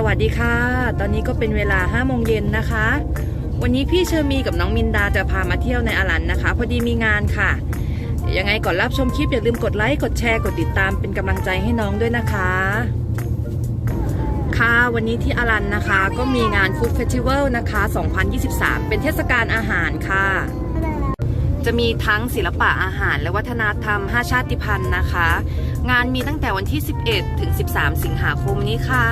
สวัสดีค่ะ ตอนนี้ก็เป็นเวลา5โมงเย็นนะคะ วันนี้พี่เชอร์มีกับน้องมินดาจะพามาเที่ยวในอารันนะคะ พอดีมีงานค่ะ ยังไงก่อนรับชมคลิปอย่าลืมกดไลค์ กดแชร์ กดติดตามเป็นกำลังใจให้น้องด้วยนะคะ ค่ะ วันนี้ที่อารันนะคะ ก็มีงานฟู้ดเฟสติวัลนะคะ 2023 เป็นเทศกาลอาหารค่ะ จะมีทั้งศิลปะอาหาร และวัฒนธรรม 5 ชาติพันธุ์นะคะ งานมีตั้งแต่วันที่ 11 ถึง 13 สิงหาคมนี้ค่ะ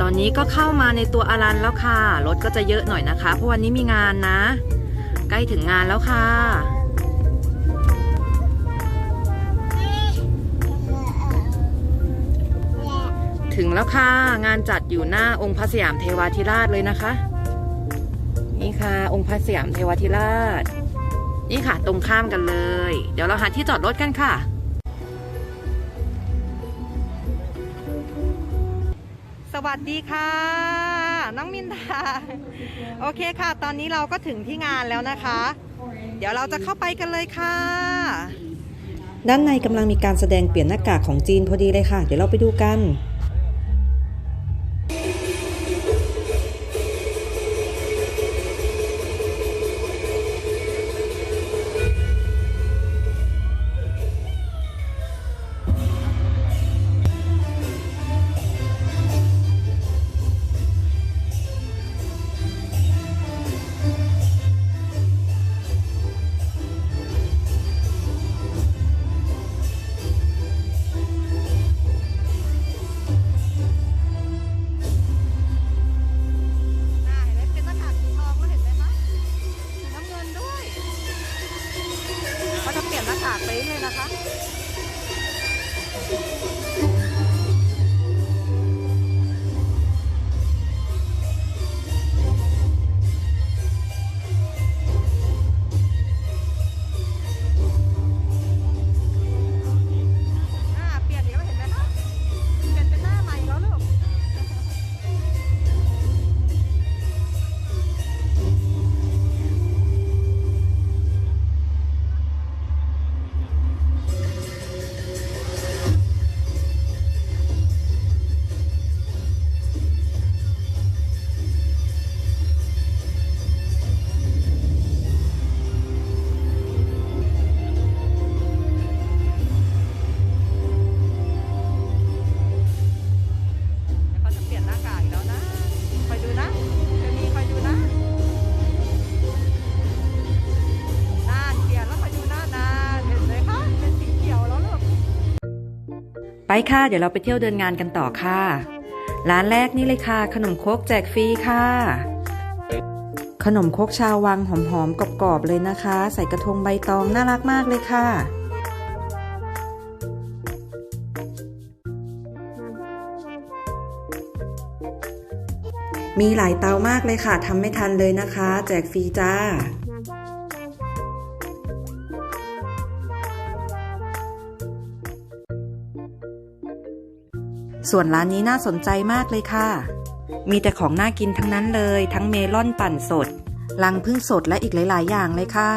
ตอนนี้ก็เข้ามาในตัวอารันแล้วค่ะ รถก็จะเยอะหน่อยนะคะ เพราะวันนี้มีงานนะ ใกล้ถึงงานแล้วค่ะ ถึงแล้วค่ะ งานจัดอยู่หน้าองค์พระสยามเทวาธิราชเลยนะคะ นี่ค่ะ องค์พระสยามเทวาธิราช นี่ค่ะ ตรงข้ามกันเลย เดี๋ยวเราหาที่จอดรถกันค่ะ สวัสดีค่ะ น้องมินดาโอเคค่ะ ตอนนี้เราก็ถึงที่งานแล้วนะคะ เดี๋ยวเราจะเข้าไปกันเลยค่ะด้านในกำลังมีการแสดงเปลี่ยนหน้ากากของจีนพอดีเลยค่ะ เดี๋ยวเราไปดูกัน ไปค่ะ เดี๋ยวเราไปเที่ยวเดินงานกันต่อค่ะ ร้านแรกนี่เลยค่ะ ขนมโคกแจกฟรีค่ะ ขนมโคกชาววังหอมๆกรอบๆเลยนะคะ ใส่กระทงใบตองน่ารักมากเลยค่ะมีหลายเตามากเลยค่ะ ทำไม่ทันเลยนะคะ แจกฟรีจ้า ส่วนร้านนี้น่าสนใจมากเลยค่ะ มีแต่ของน่ากินทั้งนั้นเลย ทั้งเมลอนปั่นสด ลังพึ่งสดและอีกหลาย ๆ อย่างเลยค่ะ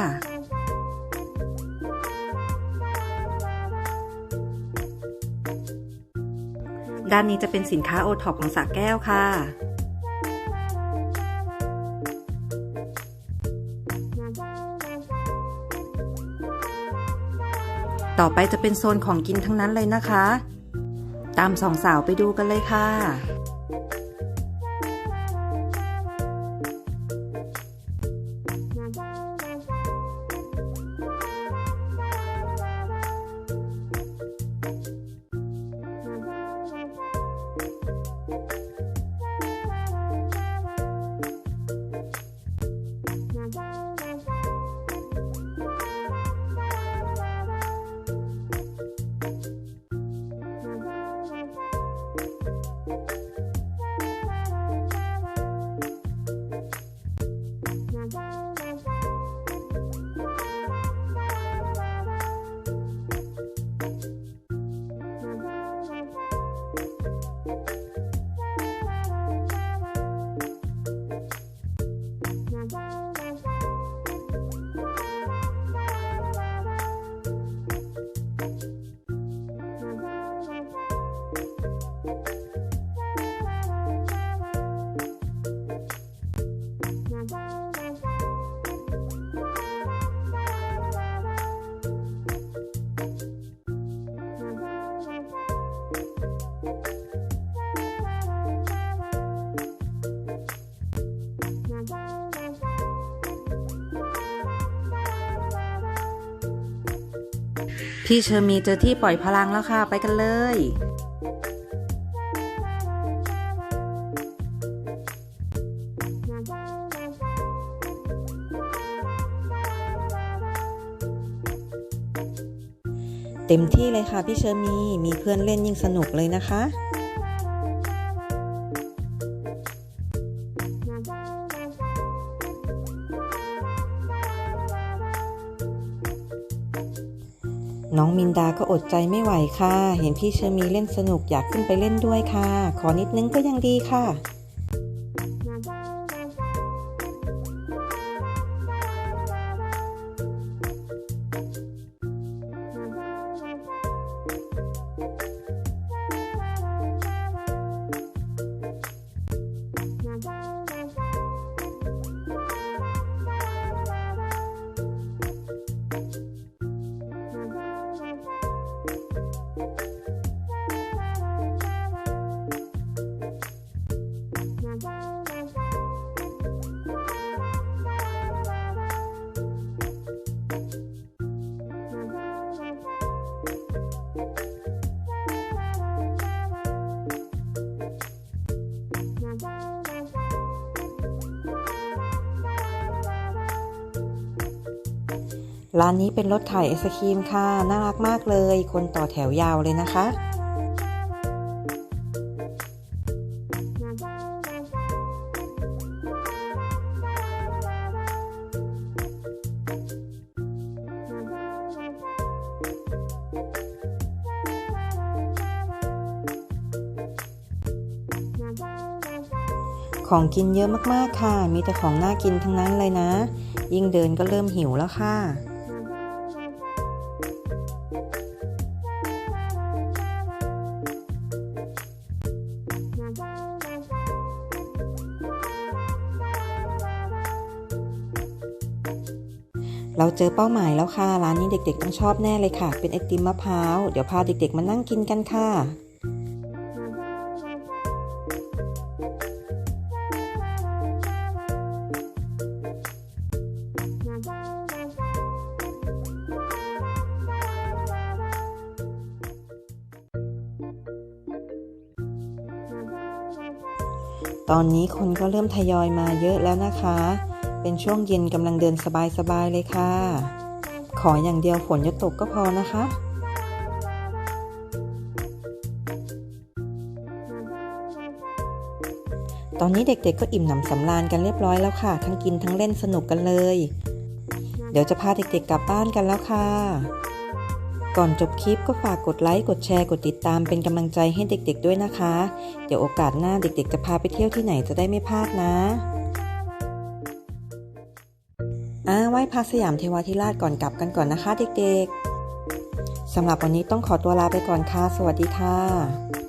ด้านนี้จะเป็นสินค้าโอท็อปของสระแก้วค่ะต่อไปจะเป็นโซนของกินทั้งนั้นเลยนะคะ ตามสองสาวไปดูกันเลยค่ะ พี่เชอร์มีเจอที่ปล่อยพลังแล้วค่ะ ไปกันเลย เต็มที่เลยค่ะพี่เชอร์มี มีเพื่อนเล่นยิ่งสนุกเลยนะคะ ดาก็อดใจไม่ไหวค่ะ เห็นพี่เชอร์มีเล่นสนุกอยากขึ้นไปเล่นด้วยค่ะ ขอนิดนึงก็ยังดีค่ะ ร้านนี้เป็นรถขายไอศครีมค่ะ น่ารักมากเลย คนต่อแถวยาวเลยนะคะ ของกินเยอะมากๆค่ะ มีแต่ของน่ากินทั้งนั้นเลยนะ ยิ่งเดินก็เริ่มหิวแล้วค่ะ เราเจอเป้าหมายแล้วค่ะ ร้านนี้เด็กๆต้องชอบแน่เลยค่ะ เป็นไอติมมะพร้าว เดี๋ยวพาเด็กๆมานั่งกินกันค่ะ ตอนนี้คนก็เริ่มทยอยมาเยอะแล้วนะคะ เป็นช่วงเย็นกำลังเดินสบายๆเลยค่ะ ขออย่างเดียวฝนจะตกก็พอนะคะตอนนี้เด็กๆก็อิ่มหนำสำราญกันเรียบร้อยแล้วค่ะ ทั้งกินทั้งเล่นสนุกกันเลย เดี๋ยวจะพาเด็กๆกลับบ้านกันแล้วค่ะ ก่อนจบคลิปก็ฝากกดไลค์กดแชร์กดติดตามเป็นกำลังใจให้เด็กๆด้วยนะคะ เดี๋ยวโอกาสหน้าเด็กๆ จะพาไปเที่ยวที่ไหนจะได้ไม่พลาดนะ อ่าไหว้พระสยามเทวาธิราชก่อนกลับกันก่อนนะคะเด็กๆสำหรับวันนี้ต้องขอตัวลาไปก่อนค่ะ สวัสดีค่ะ